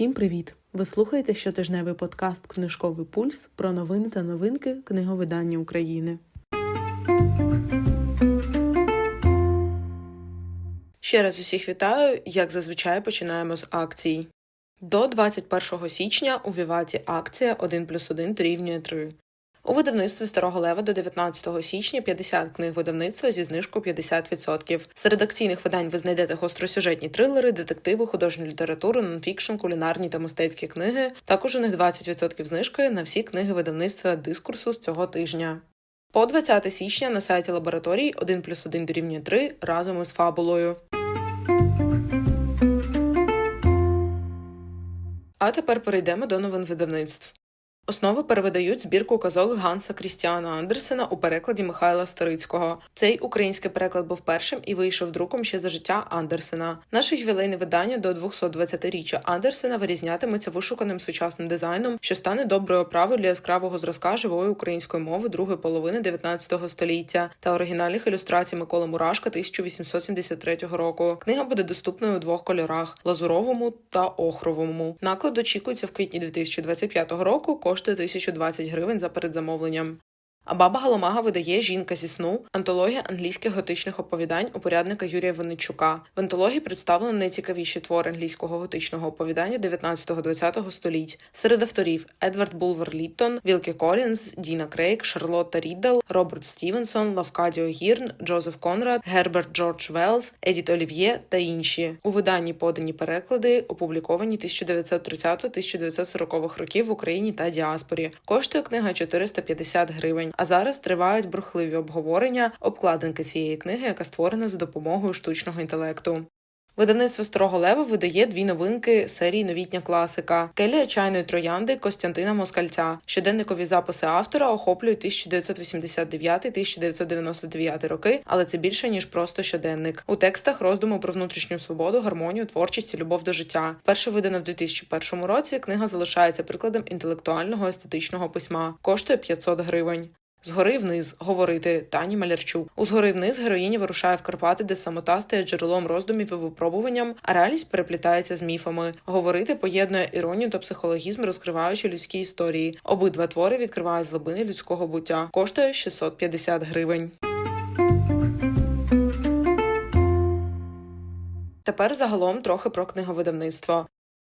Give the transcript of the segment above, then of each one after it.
Всім привіт! Ви слухаєте щотижневий подкаст Книжковий пульс про новини та новинки книговидання України. Ще раз усіх вітаю. Як зазвичай починаємо з акцій. До 21 січня у Віваті акція 1 плюс 1 дорівнює 3. У видавництві Старого Лева до 19 січня 50 книг видавництва зі знижкою 50%. Серед акційних видань ви знайдете гостросюжетні трилери, детективи, художню літературу, нонфікшн, кулінарні та мистецькі книги. Також у них 20% знижки на всі книги видавництва дискурсу з цього тижня. По 20 січня на сайті лабораторій 1 плюс 1 дорівнює 3 разом із фабулою. А тепер перейдемо до новин видавництв. Основи перевидають збірку казок Ганса Крістіана Андерсена у перекладі Михайла Старицького. Цей український переклад був першим і вийшов друком ще за життя Андерсена. Наше ювілейне видання до 220-річчя Андерсена вирізнятиметься вишуканим сучасним дизайном, що стане доброю оправою для яскравого зразка живої української мови другої половини 19 століття та оригінальних ілюстрацій Миколи Мурашка 1873 року. Книга буде доступною у двох кольорах лазуровому та охровому. Наклад очікується в квітні 2025 року. Коштує 1020 гривень за передзамовленням. А баба Галамага видає Жінка зі сну антологія англійських готичних оповідань упорядника Юрія Винничука. В антології представлено найцікавіші твори англійського готичного оповідання 19-20 століть. Серед авторів Едвард Булвер Літтон, Вілкі Колінз, Діна Крейг, Шарлотта Ріддл, Роберт Стівенсон, Лавкадіо Гірн, Джозеф Конрад, Герберт Джордж Велс, Едіт Олів'є та інші. У виданні подані переклади, опубліковані 1930-1940 років в Україні та діаспорі. Коштує книга 450 гривень. А зараз тривають бурхливі обговорення обкладинки цієї книги, яка створена за допомогою штучного інтелекту. Видавництво Старого Лева видає дві новинки серії Новітня класика Келія чайної троянди Костянтина Москальця. Щоденникові записи автора охоплюють 1989-1999 роки, але це більше ніж просто щоденник. У текстах роздуми про внутрішню свободу, гармонію, творчість і любов до життя. Перша видана в 2001 році. Книга залишається прикладом інтелектуального естетичного письма. Коштує 500 гривень. Згори вниз говорити Тані Малярчук. У згори вниз героїня вирушає в Карпати, де самота стає джерелом роздумів і випробуванням, а реальність переплітається з міфами. Говорити поєднує іронію та психологізм, розкриваючи людські історії. Обидва твори відкривають глибини людського буття. Коштує 650 гривень. Тепер загалом трохи про книговидавництво.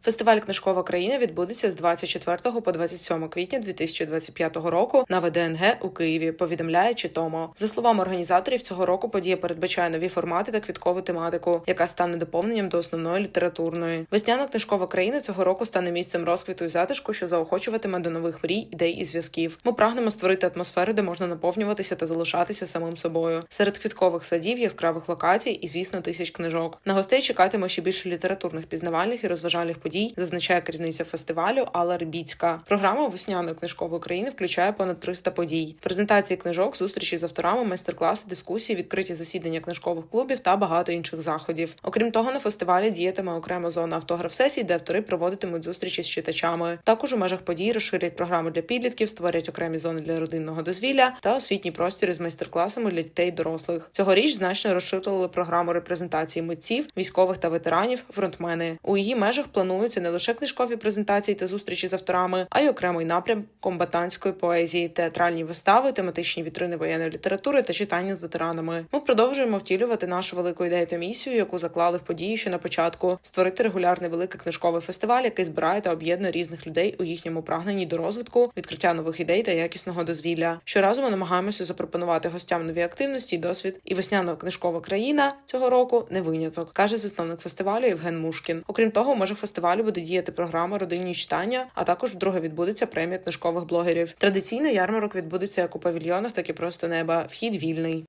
Фестиваль Книжкова країна відбудеться з 24 по 27 квітня 2025 року на ВДНГ у Києві. Повідомляє Читомо. За словами організаторів, цього року подія передбачає нові формати та квіткову тематику, яка стане доповненням до основної літературної. Весняна книжкова країна цього року стане місцем розквіту і затишку, що заохочуватиме до нових мрій, ідей і зв'язків. Ми прагнемо створити атмосферу, де можна наповнюватися та залишатися самим собою. Серед квіткових садів, яскравих локацій і, звісно, тисяч книжок. На гостей чекатиме ще більше літературних пізнавальних і розважальних подій зазначає керівниця фестивалю Алла Рибіцька. Програма весняної книжкової країни включає понад 300 подій, презентації книжок, зустрічі з авторами, майстер-класи, дискусії, відкриті засідання книжкових клубів та багато інших заходів. Окрім того, на фестивалі діятиме окрема зона автограф-сесій, де автори проводитимуть зустрічі з читачами. Також у межах подій розширять програму для підлітків, створять окремі зони для родинного дозвілля та освітній простір із майстер-класами для дітей і дорослих. Цьогоріч значно розширили програму репрезентації митців, військових та ветеранів, фронтмени. У її межах планують плануються не лише книжкові презентації та зустрічі з авторами, а й окремий напрям комбатантської поезії, театральні вистави, тематичні вітрини воєнної літератури та читання з ветеранами. Ми продовжуємо втілювати нашу велику ідею та місію, яку заклали в події ще на початку, створити регулярний великий книжковий фестиваль, який збирає та об'єднує різних людей у їхньому прагненні до розвитку, відкриття нових ідей та якісного дозвілля. Щоразу ми намагаємося запропонувати гостям нові активності, і досвід і весняна книжкова країна цього року не виняток, каже засновник фестивалю Євген Мушкін. Окрім того, може фестиваль фестивалю буде діяти програма Родинні читання, а також вдруге відбудеться премія книжкових блогерів. Традиційно ярмарок відбудеться як у павільйонах, так і просто неба. Вхід вільний.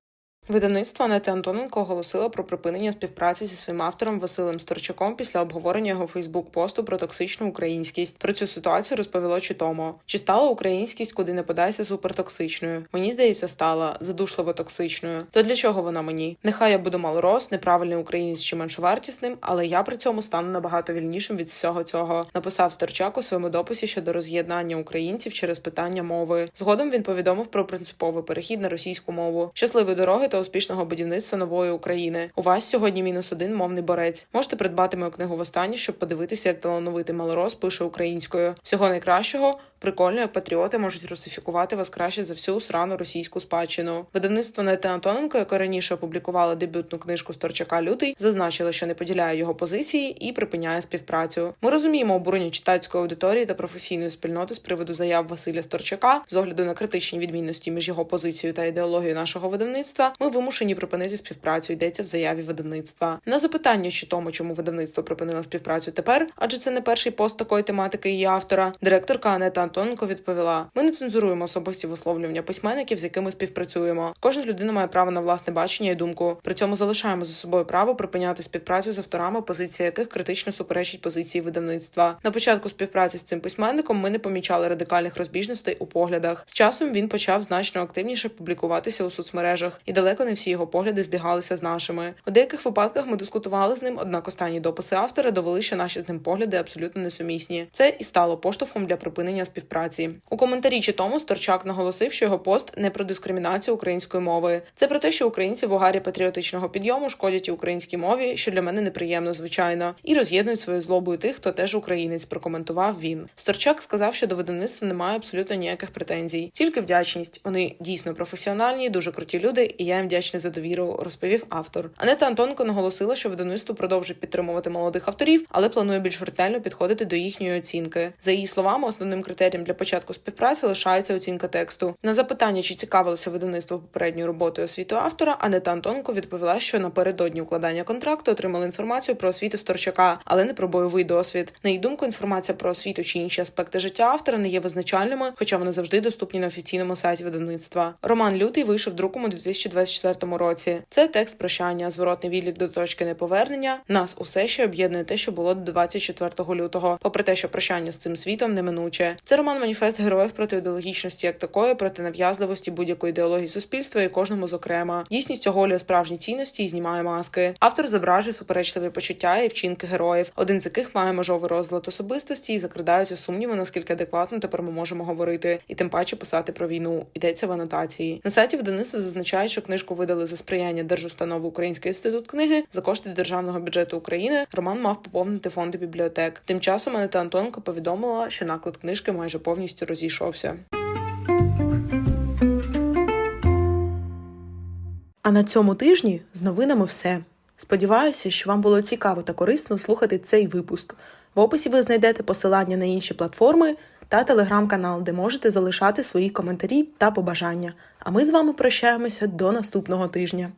Видавництво Анети Антоненко оголосило про припинення співпраці зі своїм автором Василем Сторчаком після обговорення його Фейсбук-посту про токсичну українськість. Про цю ситуацію розповіло Читомо. Чи стала українськість, куди не подайся супертоксичною? Мені здається, стала задушливо токсичною. То для чого вона мені? Нехай я буду малорос, неправильний українець чи меншовартісним, але я при цьому стану набагато вільнішим від всього цього. Написав Сторчак у своєму дописі щодо роз'єднання українців через питання мови. Згодом він повідомив про принциповий перехід на російську мову. Щасливої дороги та та успішного будівництва нової України. У вас сьогодні мінус один мовний борець. Можете придбати мою книгу востаннє, щоб подивитися, як талановитий малорос пише українською. Всього найкращого. Прикольно, як патріоти можуть русифікувати вас краще за всю срану російську спадщину. Видавництво Нети Антоненко, яке раніше опублікувало дебютну книжку Сторчака Лютий, зазначило, що не поділяє його позиції і припиняє співпрацю. Ми розуміємо обурення читацької аудиторії та професійної спільноти з приводу заяв Василя Сторчака з огляду на критичні відмінності між його позицією та ідеологією нашого видавництва. Ми вимушені припинити співпрацю. Йдеться в заяві видавництва. На запитання, чи тому, чому видавництво припинило співпрацю тепер, адже це не перший пост такої тематики її автора. Директорка Анета Антоненко відповіла: Ми не цензуруємо особисті висловлювання письменників, з якими співпрацюємо. Кожна людина має право на власне бачення і думку. При цьому залишаємо за собою право припиняти співпрацю з авторами, позиція яких критично суперечить позиції видавництва. На початку співпраці з цим письменником ми не помічали радикальних розбіжностей у поглядах. З часом він почав значно активніше публікуватися у соцмережах, і далеко не всі його погляди збігалися з нашими. У деяких випадках ми дискутували з ним, однак останні дописи автора довели, що наші з ним погляди абсолютно несумісні. Це і стало поштовхом для припинення співпраці. У коментарі чи тому Сторчак наголосив, що його пост не про дискримінацію української мови. Це про те, що українці в угарі патріотичного підйому шкодять і українській мові, що для мене неприємно, звичайно, і роз'єднують своєю злобою тих, хто теж українець. Прокоментував він. Сторчак сказав, що до видавництва немає абсолютно ніяких претензій, тільки вдячність. Вони дійсно професіональні, дуже круті люди, і я їм вдячний за довіру, розповів автор. Анета Антонко наголосила, що видавництво продовжить підтримувати молодих авторів, але планує більш ретельно підходити до їхньої оцінки. За її словами, основним критерієм для початку співпраці лишається оцінка тексту. На запитання, чи цікавилося видавництво попередньою роботою освіту автора, Анета Антонко відповіла, що напередодні укладання контракту отримали інформацію про освіту Сторчака, але не про бойовий досвід. На її думку, інформація про освіту чи інші аспекти життя автора не є визначальними, хоча вони завжди доступні на офіційному сайті видавництва. Роман Лютий вийшов друком у 2024 році. Це текст прощання, зворотний відлік до точки неповернення. Нас усе ще об'єднує те, що було до 24 лютого, попри те, що прощання з цим світом неминуче. Це роман маніфест героїв проти ідеологічності як такої, проти нав'язливості будь-якої ідеології суспільства і кожному зокрема. Дійсність оголює справжні цінності і знімає маски. Автор зображує суперечливі почуття і вчинки героїв, один з яких має межовий розлад особистості і закрадаються сумніви, наскільки адекватно тепер ми можемо говорити, і тим паче писати про війну. Йдеться в анотації. На сайті видавництва зазначають, що книжку видали за сприяння Держустанови Український інститут книги за кошти державного бюджету України. Роман мав поповнити фонди бібліотек. Тим часом Анета Антонко повідомила, що наклад книжки майже повністю розійшовся. А на цьому тижні з новинами все. Сподіваюся, що вам було цікаво та корисно слухати цей випуск. В описі ви знайдете посилання на інші платформи та телеграм-канал, де можете залишати свої коментарі та побажання. А ми з вами прощаємося до наступного тижня.